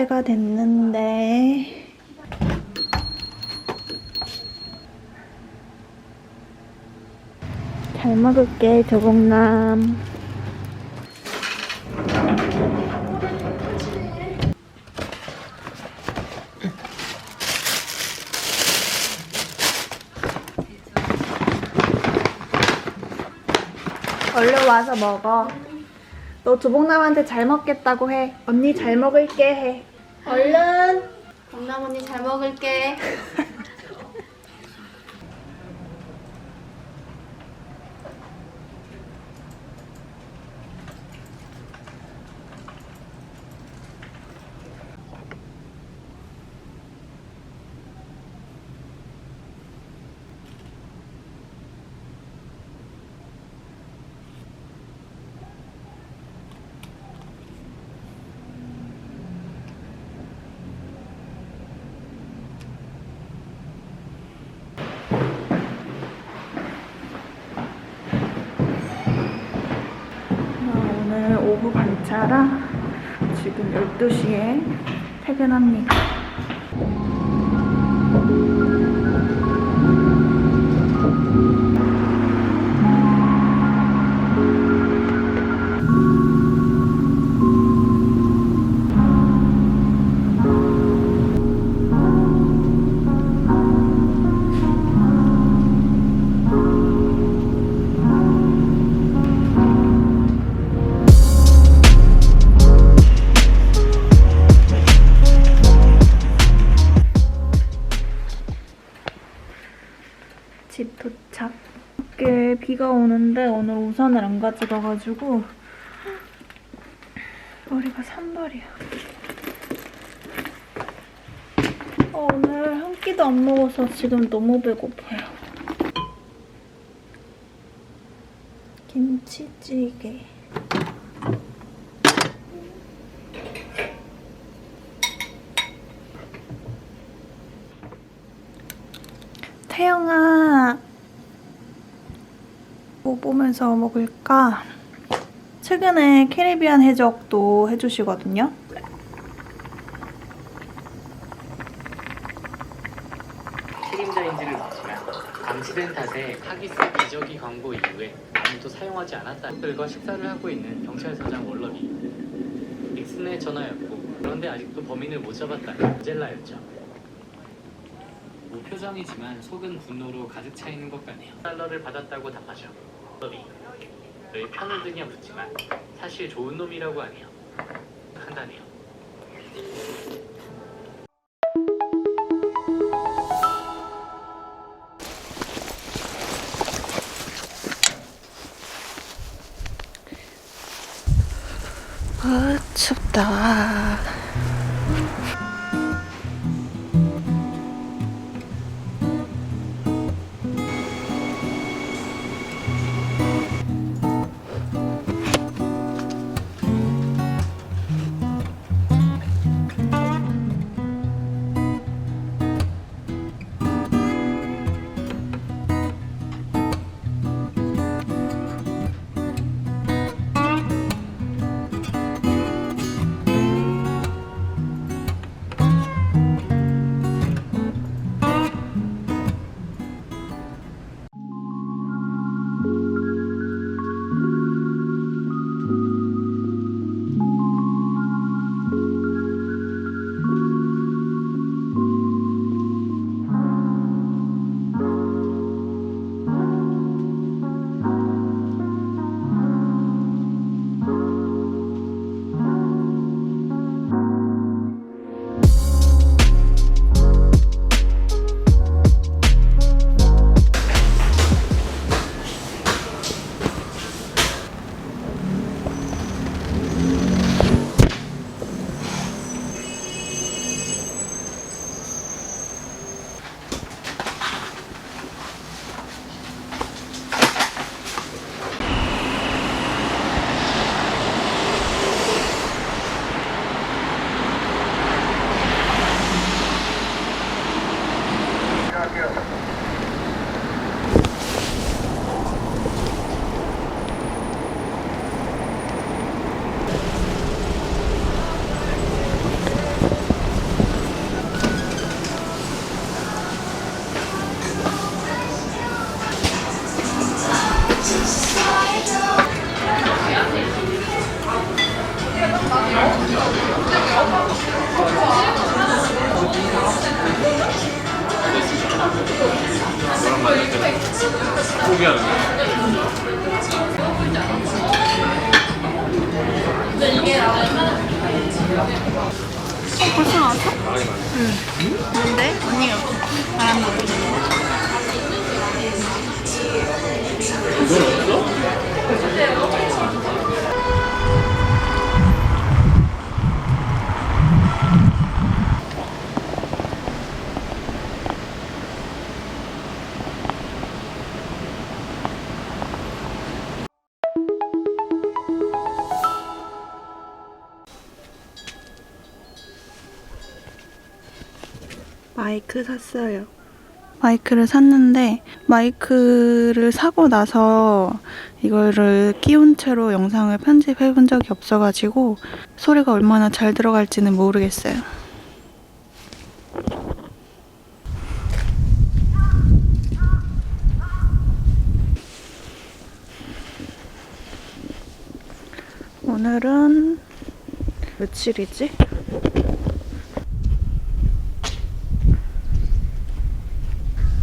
때가 됐는데. 잘 먹을게 조봉남 얼른 와서 먹어. 너 조봉남한테 잘 먹겠다고 해. 언니 잘 먹을게 해 얼른 강남 언니 잘 먹을게. 나 오늘 관차라 지금 12시에 퇴근합니다. 집 도착. 밖에 비가 오는데 오늘 우산을 안 가져가가지고 머리가 산발이야. 어, 오늘 한 끼도 안 먹어서 지금 너무 배고파요. 김치찌개. 태영아, 뭐 보면서 먹을까? 최근에 캐리비안 해적도 해주시거든요. 책임자인지를 묻지만 감시된 탓에 하기스 기저귀 광고 이후에 아무도 사용하지 않았다. 들과 식사를 하고 있는 경찰서장 월럽이 닉슨의 전화였고 그런데 아직도 범인을 못 잡았다는 젤라였죠. 무표정이지만 속은 분노로 가득 차 있는 것 같네요. 달러를 받았다고 답하죠. 월럽이 왜 편을 드냐 묻지만 사실 좋은 놈이라고 하네요. 한다네요. 아, 춥다. 말 샀어요. 마이크를 샀는데 마이크를 사고 나서 이거를 끼운 채로 영상을 편집해 본 적이 없어가지고 소리가 얼마나 잘 들어갈지는 모르겠어요. 오늘은 며칠이지?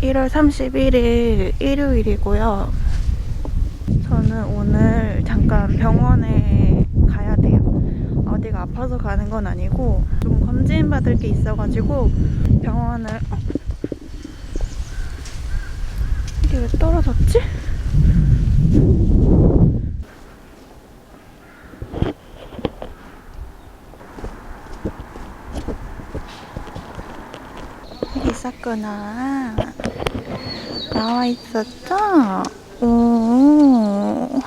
1월 31일 일요일이고요. 저는 오늘 잠깐 병원에 가야 돼요. 어디가 아파서 가는 건 아니고 좀 검진 받을 게 있어가지고 병원을 어? 이게 왜 떨어졌지? 여기 있었구나. 나와 있었죠? 오.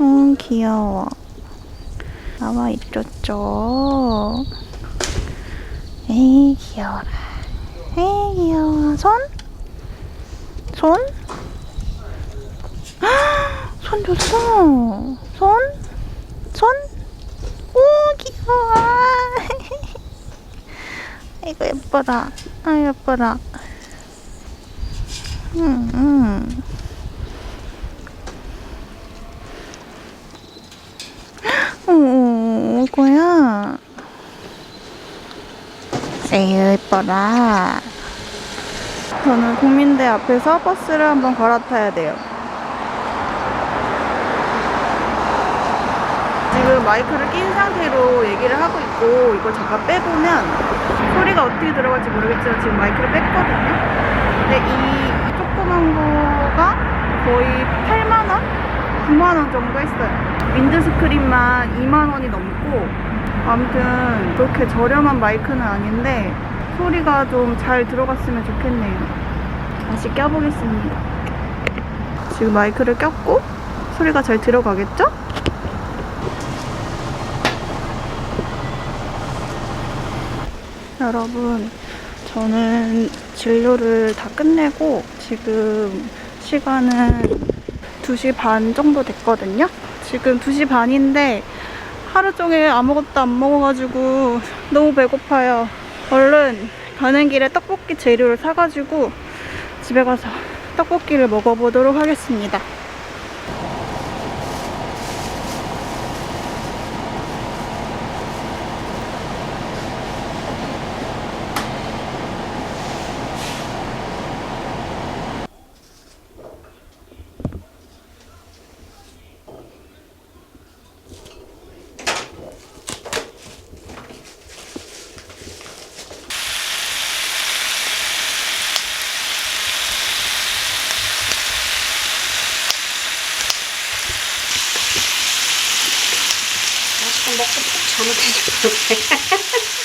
음, 귀여워. 나와 있었죠? 에이, 귀여워라. 에이, 귀여워. 손? 손? 헉, 손 줬어. 손? 손? 오, 귀여워. 아이고 예뻐라. 아 예뻐라. 음, 음. 오, 이거야. 에이 예뻐라. 저는 국민대 앞에서 버스를 한번 갈아타야 돼요. 지금 마이크를 낀 상태로 얘기를 하고 있고 이걸 잠깐 빼보면 소리가 어떻게 들어갈지 모르겠지만 지금 마이크를 뺐거든요. 근데 이 조그만 거가 거의 8만원? 9만원 정도 했어요. 윈드스크린만 2만원이 넘고 아무튼 그렇게 저렴한 마이크는 아닌데 소리가 좀 잘 들어갔으면 좋겠네요. 다시 껴보겠습니다. 지금 마이크를 꼈고 소리가 잘 들어가겠죠? 여러분, 저는 진료를 다 끝내고 지금 시간은 2시 반 정도 됐거든요. 지금 2시 반인데 하루 종일 아무것도 안 먹어가지고 너무 배고파요. 얼른 가는 길에 떡볶이 재료를 사가지고 집에 가서 떡볶이를 먹어보도록 하겠습니다. 먹고 푹잘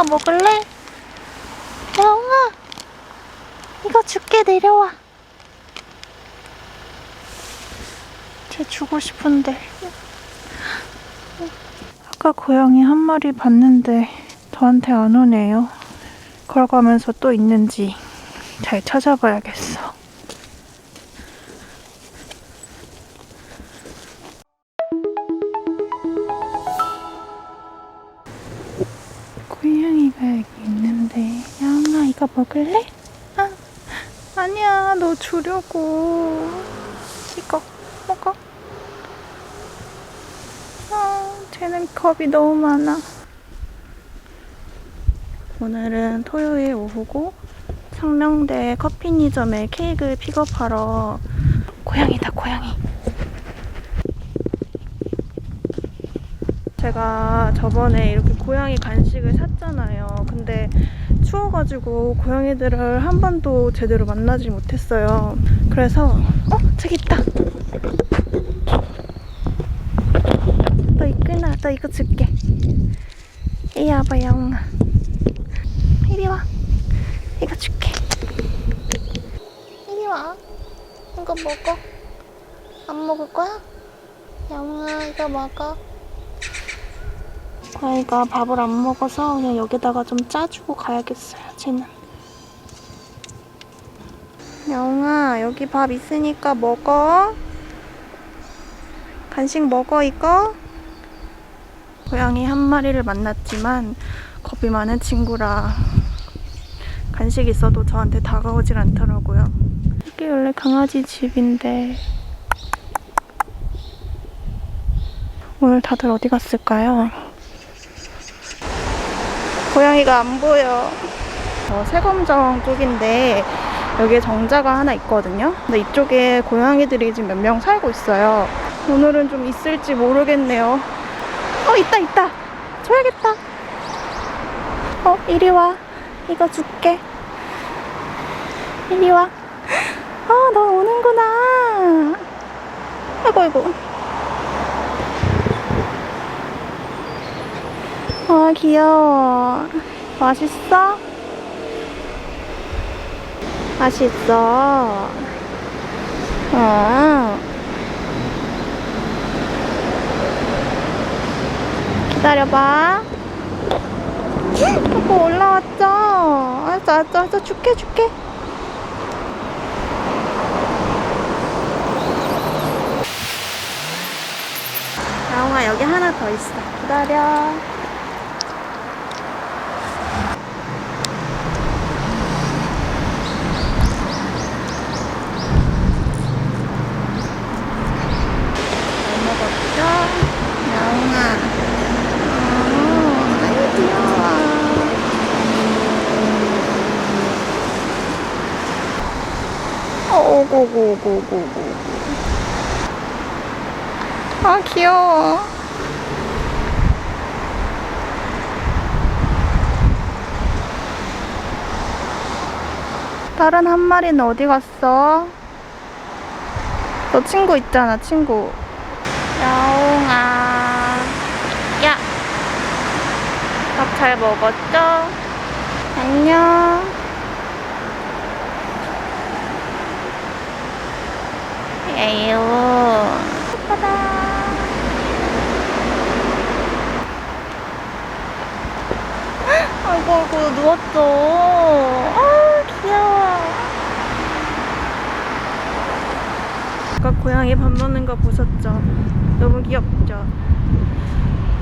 네가 먹을래? 영아, 이거 줄게 내려와. 쟤 주고 싶은데. 아까 고양이 한 마리 봤는데 저한테 안 오네요. 걸어가면서 또 있는지 잘 찾아봐야겠어. 먹을래? 아, 아니야 너 주려고 이거 먹어 아, 쟤는 겁이 너무 많아 오늘은 토요일 오후고 상명대 커피니점에 케이크를 픽업하러 고양이다 고양이 제가 저번에 이렇게 고양이 간식을 샀잖아요. 근데 추워가지고 고양이들을 한 번도 제대로 만나지 못했어요. 그래서 어 저기 있다. 너 이끌나? 너 이거 줄게. 이리 와봐 영웅아. 이리 와. 이거 줄게. 이리 와. 이거 먹어. 안 먹을 거야? 영웅아 이거 먹어. 고양이가 밥을 안 먹어서 그냥 여기다가 좀 짜주고 가야겠어요, 쟤는. 영아, 여기 밥 있으니까 먹어. 간식 먹어, 이거. 고양이 한 마리를 만났지만 겁이 많은 친구라 간식 있어도 저한테 다가오질 않더라고요. 이게 원래 강아지 집인데 오늘 다들 어디 갔을까요? 고양이가 안 보여. 어, 세검정 쪽인데 여기에 정자가 하나 있거든요. 근데 이쪽에 고양이들이 지금 몇 명 살고 있어요. 오늘은 좀 있을지 모르겠네요. 어, 있다, 있다. 줘야겠다. 어, 이리 와. 이거 줄게. 이리 와. 아, 너 오는구나. 아이고, 아이고. 아 귀여워. 맛있어? 맛있어. 어. 기다려봐. 아고 올라왔죠? 알았어 알았어 알았어. 줄게 줄게. 나홍아 여기 하나 더 있어. 기다려 잘 먹었죠? 야옹아. 어, 아유, 귀여워. 어, 오 고고고고고. 아, 귀여워. 다른 한 마리는 어디 갔어? 너 친구 있잖아, 친구. 야옹아. 야. 밥 잘 먹었죠? 안녕. 에휴. 예쁘다. 아이고, 아이고, 누웠어. 아, 귀여워. 아까 고양이 밥 먹는 거 보셨죠? 너무 귀엽죠?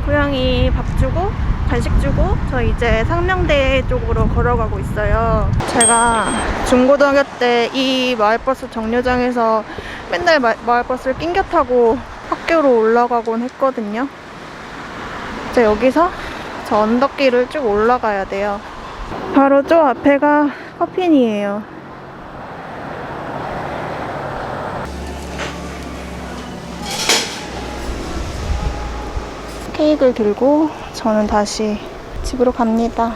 고양이 밥 주고 간식 주고 저 이제 상명대 쪽으로 걸어가고 있어요. 제가 중고등학교 때 이 마을버스 정류장에서 맨날 마, 마을버스를 낑겨 타고 학교로 올라가곤 했거든요. 이제 여기서 저 언덕길을 쭉 올라가야 돼요. 바로 저 앞에가 커핀이에요. 케이크를 들고 저는 다시 집으로 갑니다.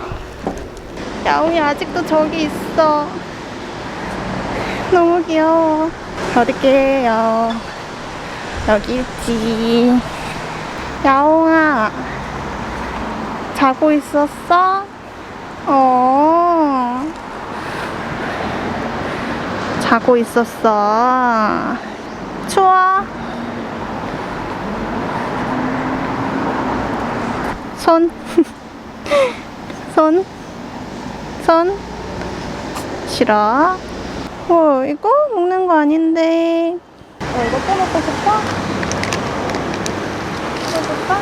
야옹이 아직도 저기 있어. 너무 귀여워. 어딨게요? 여기 있지. 야옹아. 자고 있었어? 어. 자고 있었어. 추워. 손. 손. 손. 싫어. 어, 이거 먹는 거 아닌데. 어, 이거 또 먹고 싶어? 또 줄까?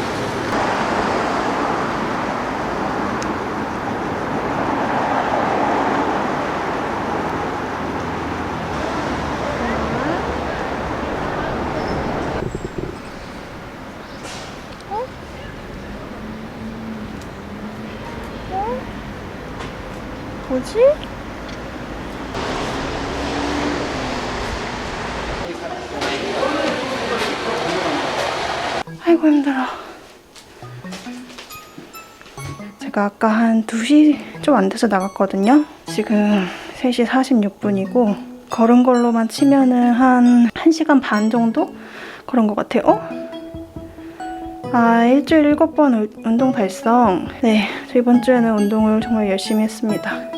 제가 아까 한 2시 좀 안 돼서 나갔거든요. 지금 3시 46분이고 걸은 걸로만 치면은 한 1시간 반 정도 그런 것 같아요. 어? 아, 일주일 7번 운동 달성. 네, 저 이번 주에는 운동을 정말 열심히 했습니다.